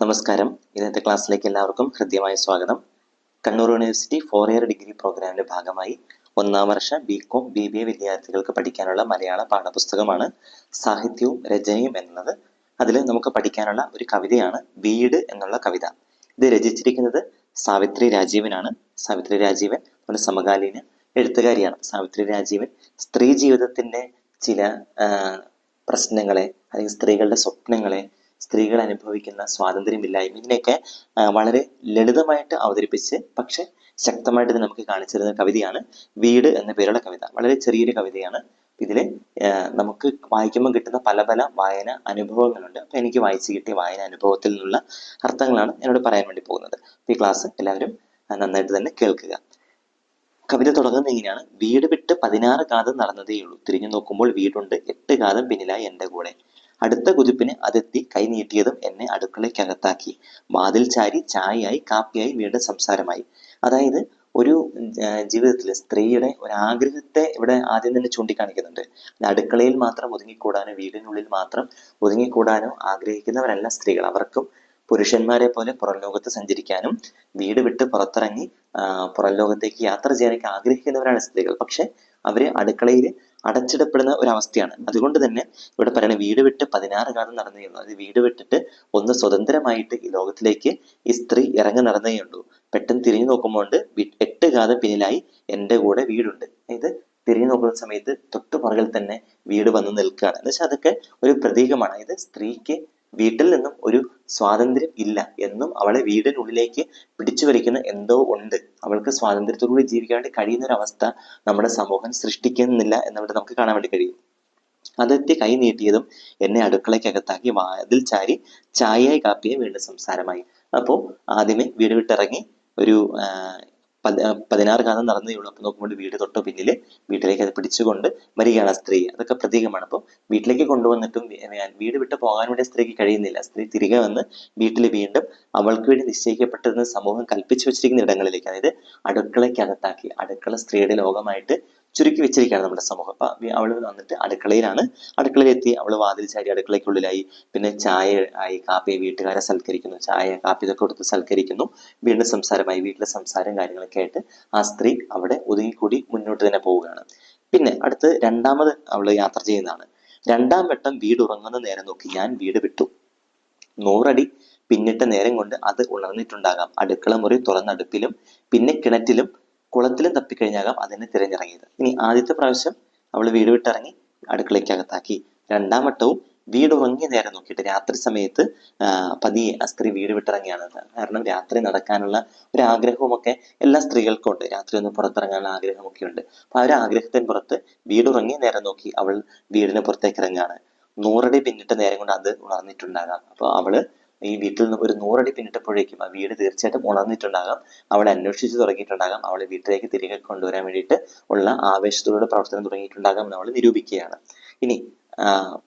നമസ്കാരം. ഇന്നത്തെ ക്ലാസ്സിലേക്ക് എല്ലാവർക്കും ഹൃദ്യമായ സ്വാഗതം. Kannur university four year degree പ്രോഗ്രാമിന്റെ ഭാഗമായി ഒന്നാം വർഷ B com B B A വിദ്യാർത്ഥികൾക്ക് പഠിക്കാനുള്ള മലയാള പാഠപുസ്തകമാണ് സാഹിത്യവും രചനയും എന്നുള്ളത് അതിൽ നമുക്ക് പഠിക്കാനുള്ള ഒരു കവിതയാണ് വീട് എന്നുള്ള കവിത. ഇത് രചിച്ചിരിക്കുന്നത് സാവിത്രി രാജീവനാണ്. സാവിത്രി രാജീവൻ ഒരു സമകാലീന എഴുത്തുകാരിയാണ്. സാവിത്രി രാജീവൻ സ്ത്രീ ജീവിതത്തിന്റെ ചില പ്രശ്നങ്ങളെ അല്ലെങ്കിൽ സ്ത്രീകളുടെ സ്വപ്നങ്ങളെ സ്ത്രീകൾ അനുഭവിക്കുന്ന സ്വാതന്ത്ര്യമില്ലായ്മ. ഇതിനെയൊക്കെ വളരെ ലളിതമായിട്ട് അവതരിപ്പിച്ച് പക്ഷെ ശക്തമായിട്ട് ഇത് നമുക്ക് കാണിച്ചു തരുന്ന കവിതയാണ് വീട് എന്ന പേരുള്ള കവിത. വളരെ ചെറിയൊരു കവിതയാണ്. ഇതിൽ നമുക്ക് വായിക്കുമ്പോൾ കിട്ടുന്ന പല പല വായന അനുഭവങ്ങളുണ്ട്. അപ്പൊ എനിക്ക് വായിച്ചു കിട്ടിയ വായന അനുഭവത്തിൽ നിന്നുള്ള അർത്ഥങ്ങളാണ് എന്നോട് പറയാൻ വേണ്ടി പോകുന്നത്. ഈ ക്ലാസ് എല്ലാവരും നന്നായിട്ട് തന്നെ കേൾക്കുക. കവിത തുടങ്ങുന്നത് ഇങ്ങനെയാണ്. വീട് വിട്ട് പതിനാറ് കാതം നടന്നതേയുള്ളൂ. തിരിഞ്ഞു നോക്കുമ്പോൾ വീടുണ്ട്. എട്ട് കാതം പിന്നിലായി എന്റെ കൂടെ. അടുത്ത കുതിപ്പിന് അതെത്തി കൈ നീട്ടിയതും എന്നെ അടുക്കളയ്ക്കകത്താക്കി. വാതിൽ ചാരി ചായയായി കാപ്പിയായി വീണ്ടും സംസാരമായി. അതായത് ഒരു ജീവിതത്തിൽ സ്ത്രീയുടെ ഒരു ആഗ്രഹത്തെ ഇവിടെ ആദ്യം തന്നെ ചൂണ്ടിക്കാണിക്കുന്നുണ്ട്. കാണിക്കുന്നുണ്ട്. അടുക്കളയിൽ മാത്രം ഒതുങ്ങിക്കൂടാനോ വീടിനുള്ളിൽ മാത്രം ഒതുങ്ങിക്കൂടാനോ ആഗ്രഹിക്കുന്നവരല്ല സ്ത്രീകൾ. അവർക്കും പുരുഷന്മാരെ പോലെ പുറം ലോകത്ത് സഞ്ചരിക്കാനും വീട് വിട്ട് പുറത്തിറങ്ങി പുറം ലോകത്തേക്ക് യാത്ര ചെയ്യാനൊക്കെ ആഗ്രഹിക്കുന്നവരാണ് സ്ത്രീകൾ. പക്ഷെ അവർ അടുക്കളയിൽ അടച്ചിടപ്പെടുന്ന ഒരു അവസ്ഥയാണ് അതുകൊണ്ട് തന്നെ ഇവിടെ പറയുന്നത് വീട് വിട്ട് പതിനാറ് കാലം നടന്നേ ഉള്ളൂ. അത് വീട് വിട്ടിട്ട് ഒന്ന് സ്വതന്ത്രമായിട്ട് ഈ ലോകത്തിലേക്ക് ഈ സ്ത്രീ ഇറങ്ങി നടന്നേ പെട്ടെന്ന് തിരിഞ്ഞു നോക്കുമ്പോൾ എട്ട് കാലം പിന്നിലായി എന്റെ കൂടെ വീടുണ്ട്. അതായത് തിരിഞ്ഞു നോക്കുന്ന സമയത്ത് തൊട്ടു പുറകിൽ തന്നെ വീട് വന്ന് നിൽക്കുകയാണ്. എന്ന് വെച്ചാൽ അതൊക്കെ ഒരു പ്രതീകമാണ്. അതായത് സ്ത്രീക്ക് വീട്ടിൽ നിന്നും ഒരു സ്വാതന്ത്ര്യം ഇല്ല എന്നും അവളെ വീടിനുള്ളിലേക്ക് പിടിച്ചു വലിക്കുന്ന എന്തോ ഉണ്ട്. അവൾക്ക് സ്വാതന്ത്ര്യത്തോടുകൂടി ജീവിക്കാൻ വേണ്ടി കഴിയുന്ന ഒരു അവസ്ഥ നമ്മുടെ സമൂഹം സൃഷ്ടിക്കുന്നില്ല എന്നവിടെ നമുക്ക് കാണാൻ വേണ്ടി കഴിയും. അതെത്തി കൈ നീട്ടിയതും എന്നെ അടുക്കളയ്ക്കകത്താക്കി വാതിൽ ചാരി ചായയായി കാപ്പിയെ വീണ്ടും സംസാരമായി. അപ്പോൾ ആദ്യമേ വീട് വിട്ടിറങ്ങി ഒരു പതിനാറ് കാലം നടന്നേ ഉള്ളൂ നോക്കുമ്പോൾ വീട് തൊട്ട് പിന്നിൽ വീട്ടിലേക്ക് അത് പിടിച്ചുകൊണ്ട് വരികയാണ് സ്ത്രീ. അതൊക്കെ പ്രതീകമാണ്. അപ്പോൾ വീട്ടിലേക്ക് കൊണ്ടുവന്നിട്ടും വീട് വിട്ട് പോകാൻ വേണ്ടി സ്ത്രീക്ക് കഴിയുന്നില്ല. സ്ത്രീ തിരികെ വന്ന് വീട്ടിൽ വീണ്ടും അവൾക്ക് വേണ്ടി നിശ്ചയിക്കപ്പെട്ടിരുന്ന സമൂഹം കൽപ്പിച്ചു വെച്ചിരിക്കുന്ന ഇടങ്ങളിലേക്ക് അതായത് അടുക്കളയ്ക്കകത്താക്കി അടുക്കള സ്ത്രീയുടെ ലോകമായിട്ട് ചുരുക്കി വെച്ചിരിക്കുകയാണ് നമ്മുടെ സമൂഹം. അപ്പം അവൾ വന്നിട്ട് അടുക്കളയിലാണ്. അടുക്കളയിലെത്തി അവൾ വാതിൽ ചാരി അടുക്കളയ്ക്കുള്ളിലായി. പിന്നെ ചായ ആയി കാപ്പി വീട്ടുകാരെ സൽക്കരിക്കുന്നു. ചായ കാപ്പി ഇതൊക്കെ കൊടുത്ത് സൽക്കരിക്കുന്നു. വീണ്ടും സംസാരമായി വീട്ടിലെ സംസാരം കാര്യങ്ങളൊക്കെ ആയിട്ട് ആ സ്ത്രീ അവിടെ ഒതുങ്ങിക്കൂടി മുന്നോട്ട് തന്നെ പോവുകയാണ്. പിന്നെ അടുത്ത് രണ്ടാമത് അവൾ യാത്ര ചെയ്യുന്നതാണ്. രണ്ടാം വട്ടം വീട് ഉറങ്ങുന്ന നേരം നോക്കി ഞാൻ വീട് വിട്ടു. നൂറടി പിന്നിട്ട നേരം കൊണ്ട് അത് ഉണർന്നിട്ടുണ്ടാകാം. അടുക്കള മുറി തുറന്ന അടുപ്പിലും പിന്നെ കിണറ്റിലും കുളത്തിലും തപ്പിക്കഴിഞ്ഞാകാം അതിനെ തിരഞ്ഞിറങ്ങിയത്. ഇനി ആദ്യത്തെ പ്രാവശ്യം അവൾ വീട് വിട്ടിറങ്ങി അടുക്കളയ്ക്കകത്താക്കി. രണ്ടാം വട്ടവും വീട് ഉറങ്ങിയ നേരം നോക്കിയിട്ട് രാത്രി സമയത്ത് പതിയെ ആ സ്ത്രീ വീട് വിട്ടിറങ്ങിയാണ്. കാരണം രാത്രി നടക്കാനുള്ള ഒരു ആഗ്രഹവുമൊക്കെ എല്ലാ സ്ത്രീകൾക്കും ഉണ്ട്. രാത്രി ഒന്ന് പുറത്തിറങ്ങാനുള്ള ആഗ്രഹമൊക്കെ ഉണ്ട്. അപ്പൊ ആ ഒരു ആഗ്രഹത്തിന് പുറത്ത് വീട് ഉറങ്ങിയ നേരം നോക്കി അവൾ വീടിന് പുറത്തേക്ക് ഇറങ്ങുകയാണ്. നൂറടി പിന്നിട്ട നേരം കൊണ്ട് അത് ഉണർന്നിട്ടുണ്ടാകാം. അപ്പൊ അവൾ ഈ വീട്ടിൽ നിന്ന് ഒരു നൂറടി പിന്നിട്ടപ്പോഴേക്കും ആ വീട് തീർച്ചയായിട്ടും ഉണർന്നിട്ടുണ്ടാകാം. അവളെ അന്വേഷിച്ചു തുടങ്ങിയിട്ടുണ്ടാകാം. അവളെ വീട്ടിലേക്ക് തിരികെ കൊണ്ടുവരാൻ വേണ്ടിയിട്ട് ഉള്ള ആവേശത്തോടെ പ്രവർത്തനം തുടങ്ങിയിട്ടുണ്ടാകാം എന്ന് അവൾ നിരൂപിക്കുകയാണ്. ഇനി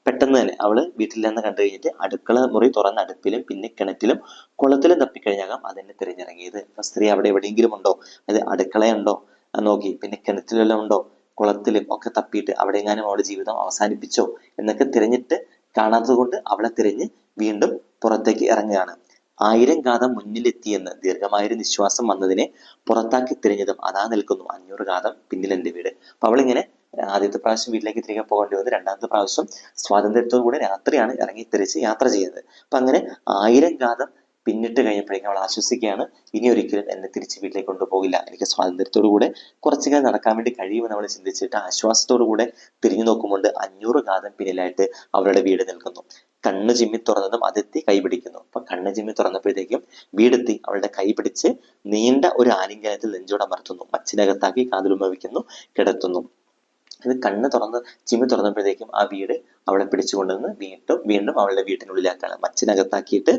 പെട്ടെന്ന് തന്നെ അവൾ വീട്ടിൽ നിന്ന് കണ്ടു കഴിഞ്ഞിട്ട് അടുക്കള മുറി തുറന്ന അടുപ്പിലും പിന്നെ കിണറ്റിലും കുളത്തിലും തപ്പിക്കഴിഞ്ഞാകാം അതിനെ തിരഞ്ഞിറങ്ങിയത്. സ്ത്രീ അവിടെ എവിടെയെങ്കിലും ഉണ്ടോ? അത് അടുക്കളയുണ്ടോ? നോക്കി. പിന്നെ കിണറ്റിലെല്ലാം ഉണ്ടോ? കുളത്തിലും ഒക്കെ തപ്പിയിട്ട് അവിടെ എങ്ങാനും അവളുടെ ജീവിതം അവസാനിപ്പിച്ചോ? എന്നൊക്കെ തിരഞ്ഞിട്ട് കാണാത്തത് കൊണ്ട് അവളെ തിരഞ്ഞ് വീണ്ടും പുറത്തേക്ക് ഇറങ്ങുകയാണ്. ആയിരം ഗാഥം മുന്നിലെത്തിയെന്ന് ദീർഘമായൊരു നിശ്വാസം വന്നതിനെ പുറത്താക്കി തിരിഞ്ഞതും അതാ നിൽക്കുന്നു അഞ്ഞൂറ് ഗാഥം പിന്നിൽ എന്റെ വീട്. അപ്പൊ അവളിങ്ങനെ ആദ്യത്തെ പ്രാവശ്യം വീട്ടിലേക്ക് തിരികെ പോകേണ്ടി വന്നു രണ്ടാമത്തെ പ്രാവശ്യം സ്വാതന്ത്ര്യത്തോടു കൂടി രാത്രിയാണ് ഇറങ്ങി തിരിച്ച് യാത്ര ചെയ്യുന്നത്. അപ്പൊ അങ്ങനെ ആയിരം ഗാഥം പിന്നിട്ട് കഴിഞ്ഞപ്പോഴേക്കും അവൾ ആശ്വസിക്കുകയാണ് ഇനി ഒരിക്കലും എന്നെ തിരിച്ച് വീട്ടിലേക്ക് കൊണ്ടുപോകില്ല എനിക്ക് സ്വാതന്ത്ര്യത്തോടു കൂടെ കുറച്ചു കാലം നടക്കാൻ വേണ്ടി കഴിയുമെന്ന് അവൾ ചിന്തിച്ചിട്ട് ആശ്വാസത്തോടു കൂടെ തിരിഞ്ഞു നോക്കുമ്പോൾ അഞ്ഞൂറ് ഗാഥം പിന്നിലായിട്ട് അവരുടെ വീട് നിൽക്കുന്നു. കണ്ണ് ചിമ്മി തുറന്നതും അതെത്തി കൈ പിടിക്കുന്നു. അപ്പൊ കണ്ണ് ചിമ്മി തുറന്നപ്പോഴത്തേക്കും വീടെത്തി അവളുടെ കൈ പിടിച്ച് നീണ്ട ഒരു ആലിംഗനത്തിൽ നെഞ്ചോടമർത്തുന്നു മച്ചിനകത്താക്കി കാതിലുമവിക്കുന്നു കിടത്തുന്നു. ഇത് കണ്ണ് തുറന്ന് ചിമ്മി തുറന്നപ്പോഴത്തേക്കും ആ വീട് അവളെ പിടിച്ചുകൊണ്ടുവന്ന് വീണ്ടും വീണ്ടും അവളുടെ വീട്ടിനുള്ളിലാക്കാണ്. മച്ചിനകത്താക്കിയിട്ട്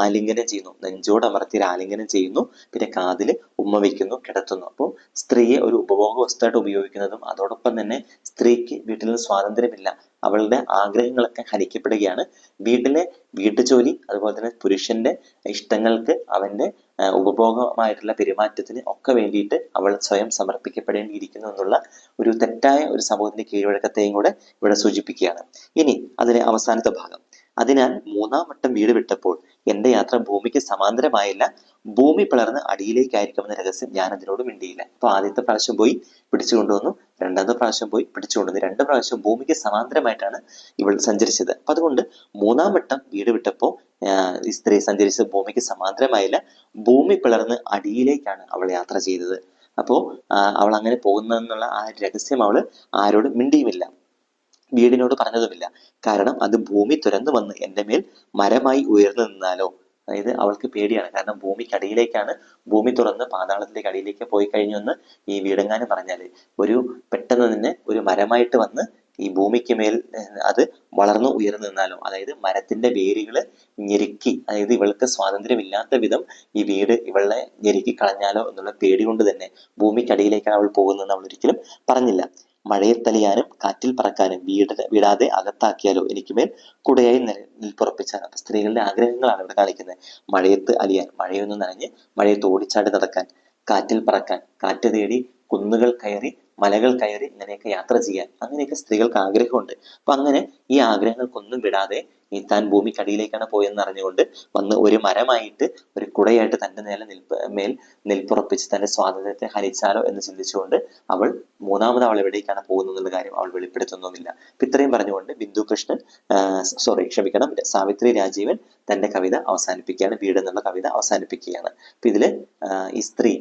ആലിംഗനം ചെയ്യുന്നു. നെഞ്ചോട് അമർത്തി ആലിംഗനം ചെയ്യുന്നു. പിന്നെ കാതിൽ ഉമ്മ വയ്ക്കുന്നു കിടത്തുന്നു. അപ്പോൾ സ്ത്രീയെ ഒരു ഉപഭോഗ വസ്തുവായിട്ട് ഉപയോഗിക്കുന്നതും അതോടൊപ്പം തന്നെ സ്ത്രീക്ക് വീട്ടിൽ സ്വാതന്ത്ര്യമില്ല. അവളുടെ ആഗ്രഹങ്ങളൊക്കെ ഹനിക്കപ്പെടുകയാണ്. വീട്ടിലെ വീട്ടുജോലി അതുപോലെ തന്നെ പുരുഷന്റെ ഇഷ്ടങ്ങൾക്ക് അവന്റെ ഉപഭോഗമായിട്ടുള്ള പെരുമാറ്റത്തിന് ഒക്കെ വേണ്ടിയിട്ട് അവൾ സ്വയം സമർപ്പിക്കപ്പെടേണ്ടിയിരിക്കുന്നു എന്നുള്ള ഒരു തെറ്റായ ഒരു സമൂഹത്തിന്റെ കീഴ്വഴക്കത്തെയും കൂടെ ഇവിടെ സൂചിപ്പിക്കുകയാണ്. ഇനി അതിലെ അവസാനത്തെ ഭാഗം. അതിനാൽ മൂന്നാം വട്ടം വീട് വിട്ടപ്പോൾ എന്റെ യാത്ര ഭൂമിക്ക് സമാന്തരമായില്ല. ഭൂമി പിളർന്ന് അടിയിലേക്കായിരിക്കുമെന്ന രഹസ്യം ഞാൻ അതിനോട് മിണ്ടിയില്ല. അപ്പൊ ആദ്യത്തെ പ്രാവശ്യം പോയി പിടിച്ചു കൊണ്ടുവന്നു രണ്ടാമത്തെ പ്രാവശ്യം പോയി പിടിച്ചുകൊണ്ട് രണ്ട് പ്രാവശ്യം ഭൂമിക്ക് സമാന്തരമായിട്ടാണ് ഇവൾ സഞ്ചരിച്ചത്. അപ്പൊ അതുകൊണ്ട് മൂന്നാം വട്ടം വീട് വിട്ടപ്പോ ഈ സ്ത്രീ സഞ്ചരിച്ചത് ഭൂമിക്ക് സമാന്തരമായില്ല. ഭൂമി പിളർന്ന് അടിയിലേക്കാണ് അവൾ യാത്ര ചെയ്തത്. അപ്പോ അവൾ അങ്ങനെ പോകുന്നതെന്നുള്ള ആ രഹസ്യം അവൾ ആരോടും മിണ്ടിയുമില്ല. വീടിനോട് പറഞ്ഞതുമില്ല. കാരണം അത് ഭൂമി തുരന്നു വന്ന് എന്റെ മേൽ മരമായി ഉയർന്നു നിന്നാലോ? അതായത് അവൾക്ക് പേടിയാണ്. കാരണം ഭൂമിക്കടിയിലേക്കാണ് ഭൂമി തുറന്ന് പാതാളത്തിലേക്ക് അടിയിലേക്ക് പോയി കഴിഞ്ഞു എന്ന് ഈ വീടങ്ങാനും പറഞ്ഞാൽ. ഒരു പെട്ടെന്ന് തന്നെ ഒരു മരമായിട്ട് വന്ന് ഈ ഭൂമിക്ക് മേൽ അത് വളർന്നു ഉയർന്നു നിന്നാലും? അതായത് മരത്തിന്റെ വേരുകൾ ഞെരുക്കി അതായത് ഇവൾക്ക് സ്വാതന്ത്ര്യമില്ലാത്ത വിധം ഈ വീട് ഇവളെ ഞെരുക്കി കളഞ്ഞാലോ എന്നുള്ള പേടി കൊണ്ട് തന്നെ ഭൂമിക്കടിയിലേക്കാണ് അവൾ പോകുന്നതെന്ന് അവൾ ഒരിക്കലും പറഞ്ഞില്ല. മഴയത്തലിയാനും കാറ്റിൽ പറക്കാനും വീട് വിടാതെ അകത്താക്കിയാലോ എനിക്ക് മേൽ കുടയായി നിൽപ്പുറപ്പിച്ചാൽ അപ്പൊ സ്ത്രീകളുടെ ആഗ്രഹങ്ങളാണ് ഇവിടെ കാണിക്കുന്നത്. മഴയത്ത് അലിയാൻ മഴയൊന്ന് നനഞ്ഞ് മഴയത്ത് ഓടിച്ചാടി നടക്കാൻ കാറ്റിൽ പറക്കാൻ കാറ്റ് തേടി കുന്നുകൾ കയറി മലകൾ കയറി ഇങ്ങനെയൊക്കെ യാത്ര ചെയ്യാൻ അങ്ങനെയൊക്കെ സ്ത്രീകൾക്ക് ആഗ്രഹമുണ്ട്. അപ്പൊ അങ്ങനെ ഈ ആഗ്രഹങ്ങൾക്കൊന്നും വിടാതെ ഈ താൻ ഭൂമിക്കടിയിലേക്കാണ് പോയെന്ന് അറിഞ്ഞുകൊണ്ട് വന്ന് ഒരു മരമായിട്ട് ഒരു കുടയായിട്ട് തന്റെ നേരെ നിൽപ്പ് മേൽ നിൽപ്പുറപ്പിച്ച് തന്റെ സ്വാതന്ത്ര്യത്തെ ഹരിച്ചാലോ എന്ന് ചിന്തിച്ചുകൊണ്ട് അവൾ മൂന്നാമത് അവൾ എവിടേക്കാണ് പോകുന്നത് എന്നുള്ള കാര്യം അവൾ വെളിപ്പെടുത്തുന്നുമില്ല അപ്പൊ ഇത്രയും പറഞ്ഞുകൊണ്ട് ബിന്ദു കൃഷ്ണൻ സോറി ക്ഷമിക്കണം സാവിത്രി രാജീവൻ തന്റെ കവിത അവസാനിപ്പിക്കുകയാണ് വീട് എന്നുള്ള കവിത അവസാനിപ്പിക്കുകയാണ്. അപ്പൊ ഇതിൽ ഈ സ്ത്രീ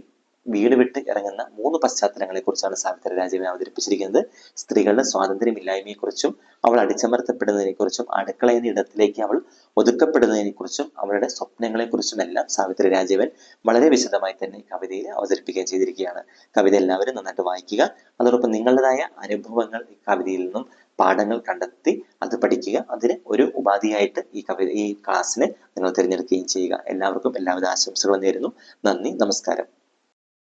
വീട് വിട്ട് ഇറങ്ങുന്ന മൂന്ന് പശ്ചാത്തലങ്ങളെ കുറിച്ചാണ് സാവിത്രി രാജീവൻ അവതരിപ്പിച്ചിരിക്കുന്നത്. സ്ത്രീകളുടെ സ്വാതന്ത്ര്യമില്ലായ്മയെ കുറിച്ചും അവൾ അടിച്ചമർത്തപ്പെടുന്നതിനെ കുറിച്ചും അടുക്കള എന്ന ഇടത്തിലേക്ക് അവൾ ഒതുക്കപ്പെടുന്നതിനെ കുറിച്ചും അവളുടെ സ്വപ്നങ്ങളെ കുറിച്ചും എല്ലാം സാവിത്രി രാജീവൻ വളരെ വിശദമായി തന്നെ കവിതയിൽ അവതരിപ്പിക്കുകയും ചെയ്തിരിക്കുകയാണ്. കവിത എല്ലാവരും നന്നായിട്ട് വായിക്കുക. അതോടൊപ്പം നിങ്ങളുടേതായ അനുഭവങ്ങൾ ഈ കവിതയിൽ നിന്നും പാഠങ്ങൾ കണ്ടെത്തി അത് പഠിക്കുക. അതിന് ഒരു ഉപാധിയായിട്ട് ഈ കവിത ഈ ക്ലാസ്സിനെ നിങ്ങൾ തിരഞ്ഞെടുക്കുകയും ചെയ്യുക. എല്ലാവർക്കും എല്ലാവിധ ആശംസകളും നേരുന്നു. നന്ദി. നമസ്കാരം.